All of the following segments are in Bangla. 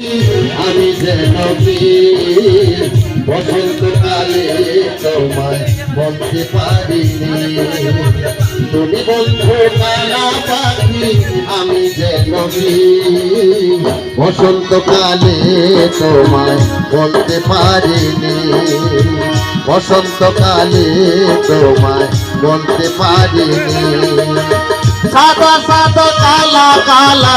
আমি যেন বসন্তকালে তোমায় বলতে পারিনি। তুমি বন্ধু কালা পাখি, আমি যেন বসন্তকালে তোমায় বলতে পারিনি। বসন্তকালে তোমায় বলতে পারিনি। সাদা সাদা কালা কালা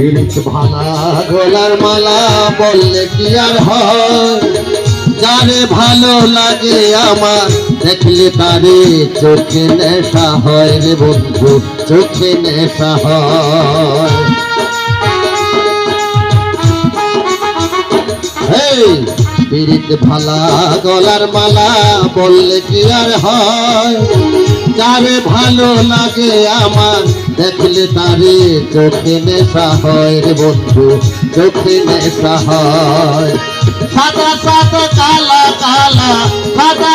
পিরিত ভালা গলার মালা, বললে কি আর হয়? যারে ভালো লাগে আমার, দেখলে তারে চোখে নেশা হয় রে বন্ধু, চোখে নেশা হয়। পিরিত ভালা গলার মালা, বললে কি আর হয়? যারে ভালো লাগে আমার দেখলে তারে চোখে নেশা হয় রে বন্ধু, চোখে নেশা হয়। সাদা সাদা কালা কালা, সাদা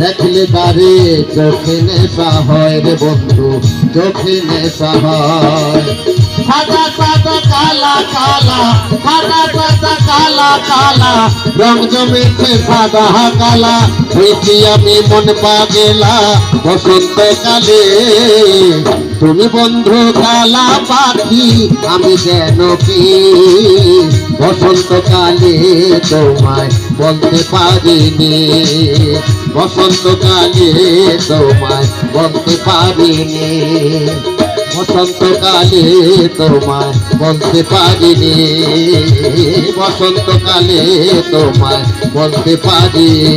দেখলে তারে চোখে নেশা হয় রে বন্ধু চোখে নেশা হয় সাদা সাদা কালা কালা সাদা সাদা কালা কালা, রং জমেছে সাদা কালা, দেখি আমি মন পাগেলা, বসন্তকালে। তুমি বন্ধু কালা পাখি, আমি যেন কি? বসন্তকালে তোমায় বলতে পারিনি। বসন্তকালে তোমায় বলতে পারিনি। বসন্তকালে তোমায় বলতে পারিনি। বসন্তকালে তোমায় বলতে পারি